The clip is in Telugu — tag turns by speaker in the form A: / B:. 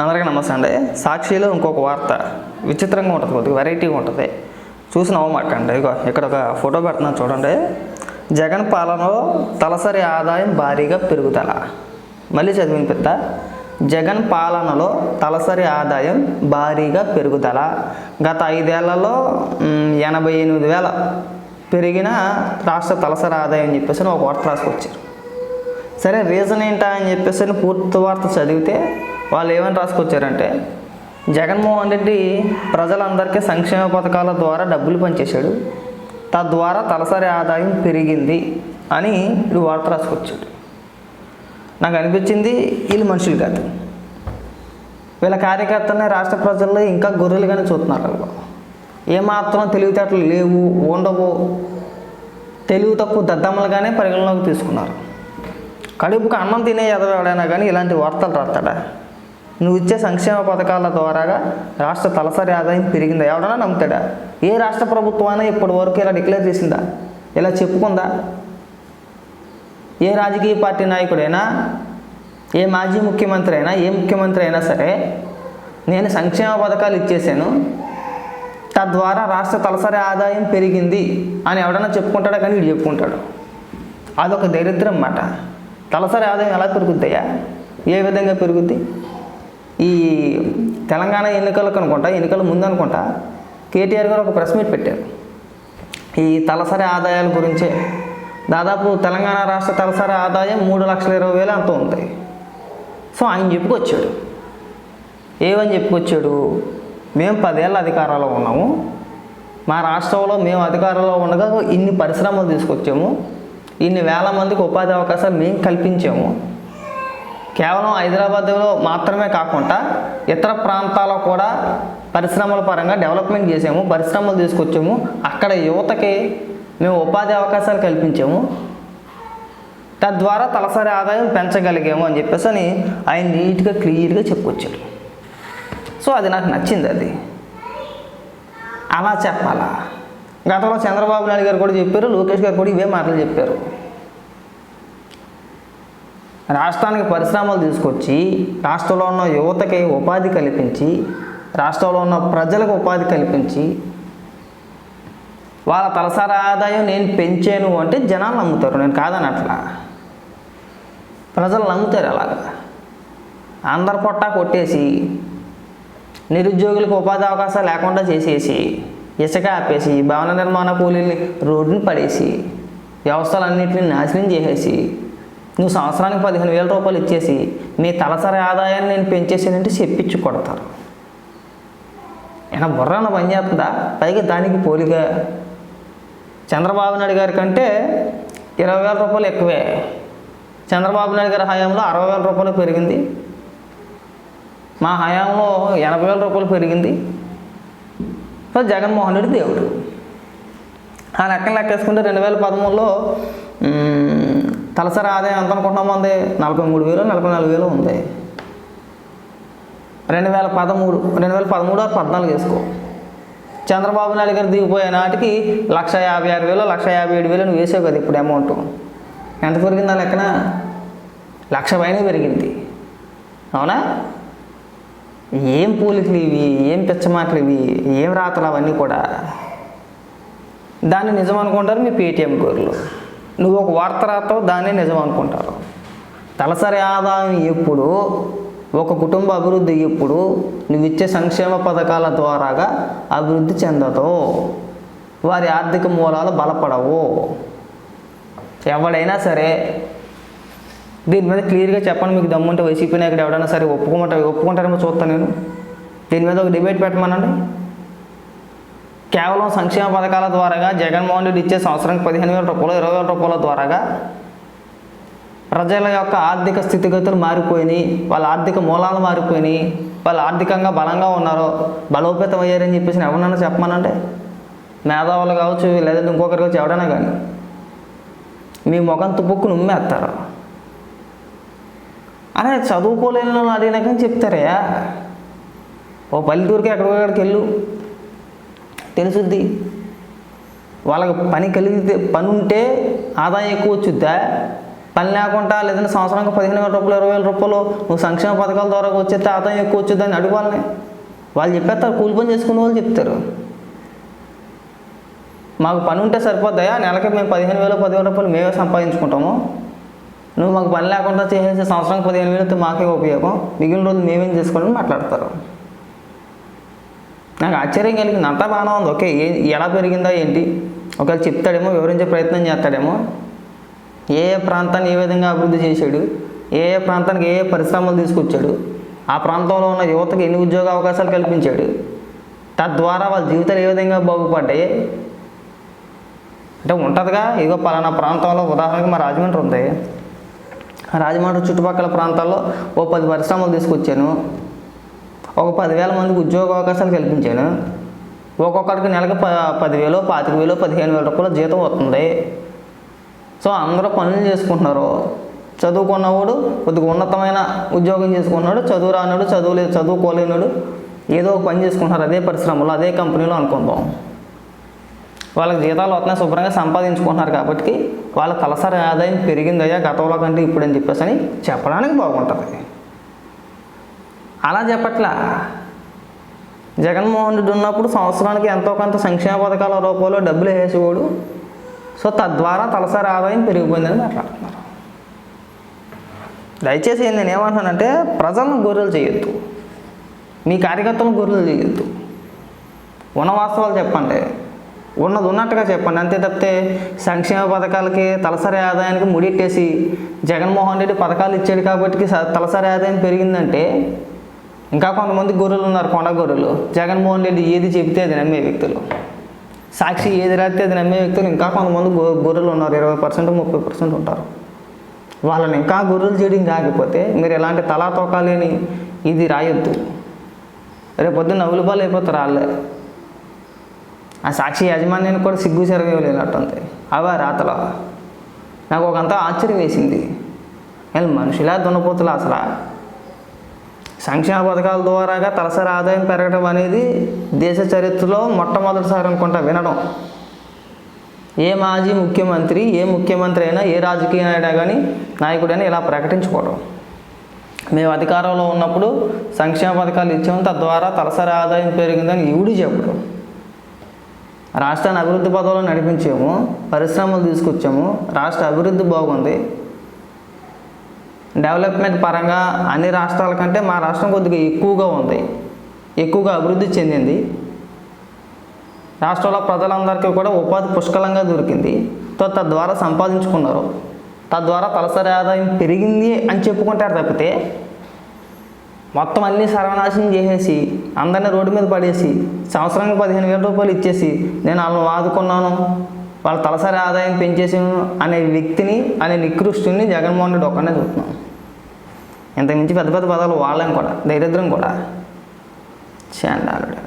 A: అందరికీ నమస్తే అండి. సాక్షిలో ఇంకొక వార్త. విచిత్రంగా ఉంటుంది కొద్దిగా వెరైటీగా ఉంటుంది. చూసి నవ్వమాకండి ఇగో ఇక్కడ ఒక ఫోటో పెడుతున్నాను చూడండి. జగన్ పాలనలో తలసరి ఆదాయం భారీగా పెరుగుదల. మళ్ళీ చదివిన పెద్ద జగన్ పాలనలో తలసరి ఆదాయం భారీగా పెరుగుదల. గత ఐదేళ్ళలో ఎనభై ఎనిమిది వేల పెరిగిన రాష్ట్ర తలసరి ఆదాయం అని చెప్పేసి ఒక వార్త రాసుకొచ్చారు. సరే రీజన్ ఏంటా అని చెప్పేసి పూర్తి వార్త చదివితే వాళ్ళు ఏమని రాసుకొచ్చారంటే జగన్మోహన్ రెడ్డి ప్రజలందరికీ సంక్షేమ పథకాల ద్వారా డబ్బులు పనిచేశాడు తద్వారా తలసరి ఆదాయం పెరిగింది అని వీడు వార్త రాసుకొచ్చాడు. నాకు అనిపించింది వీళ్ళు మనుషులు కాదు. వీళ్ళ కార్యకర్తలనే రాష్ట్ర ప్రజల్లో ఇంకా గొర్రెలుగానే చూస్తున్నారు వాళ్ళు. ఏమాత్రం తెలివితేటలు లేవు ఉండవు. తెలివి తక్కువ దద్దమ్మలుగానే పరిగణలోకి తీసుకున్నారు. కడుపుకు అన్నం తినే ఎదవాడైనా కానీ ఇలాంటి వార్తలు రాస్తాడా? నువ్వు ఇచ్చే సంక్షేమ పథకాల ద్వారాగా రాష్ట్ర తలసరి ఆదాయం పెరిగిందా? ఎవడన్నా నమ్ముతాడా? ఏ రాష్ట్ర ప్రభుత్వమైనా ఇప్పటి వరకు ఇలా డిక్లేర్ చేసిందా? ఇలా చెప్పుకుందా? ఏ రాజకీయ పార్టీ నాయకుడైనా ఏ మాజీ ముఖ్యమంత్రి అయినా ఏ ముఖ్యమంత్రి అయినా సరే నేను సంక్షేమ పథకాలు ఇచ్చేసాను తద్వారా రాష్ట్ర తలసరి ఆదాయం పెరిగింది అని ఎవడన్నా చెప్పుకుంటాడా కానీ వీడు చెప్పుకుంటాడు. అదొక దరిద్రం మాట. తలసరి ఆదాయం ఎలా పెరుగుద్దయ్యా? ఏ విధంగా పెరుగుద్ది? ఈ తెలంగాణ ఎన్నికలకు అనుకుంటా ఎన్నికల ముందు అనుకుంటా కేటీఆర్ గారు ఒక ప్రెస్ మీట్ పెట్టారు. ఈ తలసరి ఆదాయాల గురించే. దాదాపు తెలంగాణ రాష్ట్ర తలసరి ఆదాయం మూడు లక్షల ఇరవై వేలు అంత ఉంది. సో ఆయన చెప్పుకొచ్చాడు. ఏమని చెప్పుకొచ్చాడు? మేము పదేళ్ళ అధికారంలో ఉన్నాము. మా రాష్ట్రంలో మేము అధికారంలో ఉండగా ఇన్ని పరిశ్రమలు తీసుకొచ్చాము. ఇన్ని వేల మందికి ఉపాధి అవకాశాలు మేము కల్పించాము. కేవలం హైదరాబాద్లో మాత్రమే కాకుండా ఇతర ప్రాంతాల్లో కూడా పరిశ్రమల పరంగా డెవలప్మెంట్ చేసాము పరిశ్రమలు తీసుకొచ్చాము. అక్కడ యువతకి మేము ఉపాధి అవకాశాలు కల్పించాము. తద్వారా తలసరి ఆదాయం పెంచగలిగాము అని చెప్పేసి అని ఆయన నీట్గా క్లియర్గా చెప్పుకొచ్చాడు సో అది నాకు నచ్చింది అది. అలా చెప్పాలా? గతంలో చంద్రబాబు నాయుడు గారు కూడా చెప్పారు లోకేష్ గారు కూడా ఇవే మాటలు చెప్పారు. రాష్ట్రానికి పరిశ్రమలు తీసుకొచ్చి రాష్ట్రంలో ఉన్న యువతకి ఉపాధి కల్పించి రాష్ట్రంలో ఉన్న ప్రజలకు ఉపాధి కల్పించి వాళ్ళ తలసరి ఆదాయం నేను పెంచాను అంటే జనాలు నమ్ముతారు. నేను కాదని అట్లా ప్రజలు నమ్ముతారు అలాగా. అందరి పొట్టా కొట్టేసి నిరుద్యోగులకు ఉపాధి అవకాశాలు లేకుండా చేసేసి ఇసుక ఆపేసి భవన నిర్మాణ కూలీల్ని రోడ్డుని పడేసి వ్యవస్థలన్నింటినీ నాశనం చేసేసి నువ్వు సంవత్సరానికి పదిహేను వేల రూపాయలు ఇచ్చేసి మీ తలసరి ఆదాయాన్ని నేను పెంచేసానంటే చెప్పించి కొడతారు. ఏమైనా బుర్రన పని చేస్తుందా? పైగా దానికి పోలిగా చంద్రబాబు నాయుడు గారి కంటే ఇరవై వేల రూపాయలు ఎక్కువే. చంద్రబాబు నాయుడు గారి హయాంలో అరవై వేల రూపాయలు పెరిగింది. మా హయాంలో ఎనభై వేల రూపాయలు పెరిగింది. సో జగన్మోహన్ రెడ్డి దేవుడు. ఆ లెక్కన లెక్కేసుకుంటే రెండు వేల పదమూడులో తలసరి ఆదాయం ఎంత అనుకుంటున్నాం ఉంది నలభై మూడు వేలు నలభై నాలుగు వేలు ఉంది. రెండు వేల పదమూడు రెండు వేల పదమూడు ఆరు పద్నాలుగు వేసుకో. చంద్రబాబు నాయుడు గారు దిగిపోయే నాటికి లక్ష యాభై ఆరు వేలు లక్ష యాభై ఏడు వేలు నువ్వు వేసావు కదా ఇప్పుడు అమౌంట్. ఎంత పెరిగింది ఆ లెక్కన? లక్ష పైన పెరిగింది. అవునా? ఏం పూలికలు ఇవి? ఏం పిచ్చమాటలు ఇవి? ఏం రాతలు అవన్నీ కూడా? దాన్ని నిజం అనుకుంటారు మీ పేటీఎం గోర్లు. నువ్వు ఒక వార్త రాస్తావు దాన్నే నిజం అనుకుంటారు. తలసరి ఆదాయం ఎప్పుడు ఒక కుటుంబ అభివృద్ధి ఎప్పుడు నువ్వు ఇచ్చే సంక్షేమ పథకాల ద్వారాగా అభివృద్ధి చెందదు. వారి ఆర్థిక మూలాలు బలపడవు. ఎవడైనా సరే దీని మీద క్లియర్గా చెప్పండి మీకు దమ్ముంటే వైసీపీ నాయకుడు ఎవడైనా సరే ఒప్పుకోమంటారు ఒప్పుకుంటారేమో చూస్తాను నేను. దీని మీద ఒక డిబేట్ పెట్టమనండి. కేవలం సంక్షేమ పథకాల ద్వారాగా జగన్మోహన్ రెడ్డి ఇచ్చే సంవత్సరానికి పదిహేను వేల రూపాయలు ఇరవై వేల రూపాయల ద్వారాగా ప్రజల యొక్క ఆర్థిక స్థితిగతులు మారిపోయినాయి వాళ్ళ ఆర్థిక మూలాలు మారిపోయినాయి వాళ్ళు ఆర్థికంగా బలంగా ఉన్నారు బలోపేతం అయ్యారని చెప్పేసి ఎవరన్నా చెప్పమనంటే మేధావులు కావచ్చు లేదంటే ఇంకొకరు కావచ్చు ఎవడైనా కానీ. మీ ముఖం తుప్పుకు నుమ్మేస్తారు అరే చదువుకోలేని అడిగినా కానీ చెప్తారయ్యా ఓ పల్లెటూరుకి ఎక్కడికక్కడికి వెళ్ళు. తెలుసుద్ది. వాళ్ళకి పని కలిగితే పని ఉంటే ఆదాయం ఎక్కువ వచ్చుద్దా? పని లేకుండా లేదంటే సంవత్సరానికి పదిహేను వేల రూపాయలు ఇరవై వేల రూపాయలు నువ్వు సంక్షేమ పథకాల ద్వారా వచ్చేస్తే ఆదాయం ఎక్కువ వచ్చుద్దని అడగాలని వాళ్ళు చెప్పేస్తారు కూలి పని చేసుకునే వాళ్ళు చెప్తారు. మాకు పని ఉంటే సరిపోద్దాయా? నెలకి మేము పదిహేను వేలు పదివేల రూపాయలు మేమే సంపాదించుకుంటాము. నువ్వు మాకు పని లేకుండా చేసేసి సంవత్సరానికి పదిహేను వేలతో మాకే ఉపయోగం. మిగిలిన రోజులు మేమేం చేసుకోవడం మాట్లాడతారు. నాకు ఆశ్చర్యం కలిగింది. అంతా బాగానే ఉంది. ఓకే ఏ ఎలా పెరిగిందా ఏంటి? ఒకవేళ చెప్తాడేమో వివరించే ప్రయత్నం చేస్తాడేమో. ఏ ఏ ప్రాంతాన్ని ఏ విధంగా అభివృద్ధి చేశాడు? ఏ ఏ ప్రాంతానికి ఏ ఏ పరిశ్రమలు తీసుకొచ్చాడు? ఆ ప్రాంతంలో ఉన్న యువతకు ఎన్ని ఉద్యోగ అవకాశాలు కల్పించాడు? తద్వారా వాళ్ళ జీవితాలు ఏ విధంగా బాగుపడ్డాయి? అంటే ఉంటుందిగా. ఇదిగో పలానా ప్రాంతంలో ఉదాహరణకు మా రాజమండ్రి ఉంది. రాజమండ్రి చుట్టుపక్కల ప్రాంతాల్లో ఓ పది పరిశ్రమలు తీసుకొచ్చాను. ఒక పదివేల మందికి ఉద్యోగ అవకాశాలు కల్పించాను. ఒక్కొక్కడికి నెలకి ప పదివేలు పాతిక వేలు పదిహేను వేల రూపాయల జీతం వస్తుంది. సో అందరూ పనులు చేసుకుంటున్నారు. చదువుకున్నవాడు కొద్దిగా ఉన్నతమైన ఉద్యోగం చేసుకున్నాడు చదువు రానాడు చదువులేదు చదువుకోలేనాడు ఏదో ఒక పని చేసుకుంటున్నారు అదే పరిశ్రమలో అదే కంపెనీలో అనుకుందాం. వాళ్ళకి జీతాలు వస్తున్నాయి శుభ్రంగా సంపాదించుకుంటున్నారు కాబట్టి వాళ్ళ తలసరి ఆదాయం పెరిగిందయ్యా గతంలో కంటే ఇప్పుడు అని చెప్పేసి అని చెప్పడానికి బాగుంటుంది. అలా చెప్పట్లా. జగన్మోహన్ రెడ్డి ఉన్నప్పుడు సంవత్సరానికి ఎంతో కొంత సంక్షేమ పథకాల రూపంలో డబ్బులు వేసేవాడు. సో తద్వారా తలసరి ఆదాయం పెరిగిపోయిందని మాట్లాడుతున్నారు. దయచేసి నేను ఏమంటున్నానంటే ప్రజలను గొర్రెలు చేయొద్దు. మీ కార్యకర్తలను గొర్రెలు చేయొద్దు. ఉన్న వాస్తవాలు చెప్పండి. ఉన్నది ఉన్నట్టుగా చెప్పండి. అంతే తప్పితే సంక్షేమ పథకాలకి తలసరి ఆదాయానికి ముడిట్టేసి జగన్మోహన్ రెడ్డి పథకాలు ఇచ్చాడు కాబట్టి స- తలసరి ఆదాయం పెరిగిందంటే ఇంకా కొంతమంది గొర్రెలు ఉన్నారు కొండ గొర్రెలు. జగన్మోహన్ రెడ్డి ఏది చెబితే అది నమ్మే వ్యక్తులు. సాక్షి ఏది రాస్తే అది నమ్మే వ్యక్తులు. ఇంకా కొంతమంది గొ గొర్రెలు ఉన్నారు ఇరవై పర్సెంట్ ముప్పై పర్సెంట్ ఉంటారు. వాళ్ళని ఇంకా గొర్రెలు చేయడం కాకపోతే మీరు ఎలాంటి తలా తోకాలేని ఇది రాయొద్దు. రేపొద్దున పొద్దున్న నవ్వులు పాలు అయిపోతారు వాళ్ళే. ఆ సాక్షి యాజమాన్యానికి కూడా సిగ్గు చెరగలేనట్టుంది అవా రాతలో. నాకు ఒకంతా ఆశ్చర్యం వేసింది. వీళ్ళు మనుషులా దున్నపోతులు అసలు? సంక్షేమ పథకాల ద్వారాగా తలసరి ఆదాయం పెరగడం అనేది దేశ చరిత్రలో మొట్టమొదటిసారి అనుకుంటా వినడం. ఏ మాజీ ముఖ్యమంత్రి ఏ ముఖ్యమంత్రి అయినా ఏ రాజకీయ నాయుడు కానీ నాయకుడైనా ఇలా ప్రకటించుకోవడం. మేము అధికారంలో ఉన్నప్పుడు సంక్షేమ పథకాలు ఇచ్చాము తద్వారా తలసరి ఆదాయం పెరిగిందని ఇవిడు చెప్పడం రాష్ట్రాన్ని అభివృద్ధి పదవులను నడిపించాము పరిశ్రమలు తీసుకొచ్చాము రాష్ట్ర అభివృద్ధి బాగుంది. డెవలప్మెంట్ పరంగా అన్ని రాష్ట్రాల కంటే మా రాష్ట్రం కొద్దిగా ఎక్కువగా ఉంది. ఎక్కువగా అభివృద్ధి చెందింది. రాష్ట్రంలో ప్రజలందరికీ కూడా ఉపాధి పుష్కలంగా దొరికింది. తో తద్వారా సంపాదించుకున్నారు. తద్వారా తలసరి ఆదాయం పెరిగింది అని చెప్పుకుంటారు తప్పితే మొత్తం అన్నీ సర్వనాశనం చేసేసి అందరినీ రోడ్డు మీద పడేసి సంవత్సరానికి పదిహేను వేల రూపాయలు ఇచ్చేసి నేను వాళ్ళని వాదుకున్నాను. వాళ్ళ తలసరి ఆదాయం పెంచేసి అనే వ్యక్తిని అనే నికృష్టుని జగన్మోహన్ రెడ్డి ఒక్కనే చూస్తున్నాం. ఇంతకుమించి పెద్ద పెద్ద పదాలు వాళ్ళం కూడా దరిద్రం కూడా. చాండాలుడు.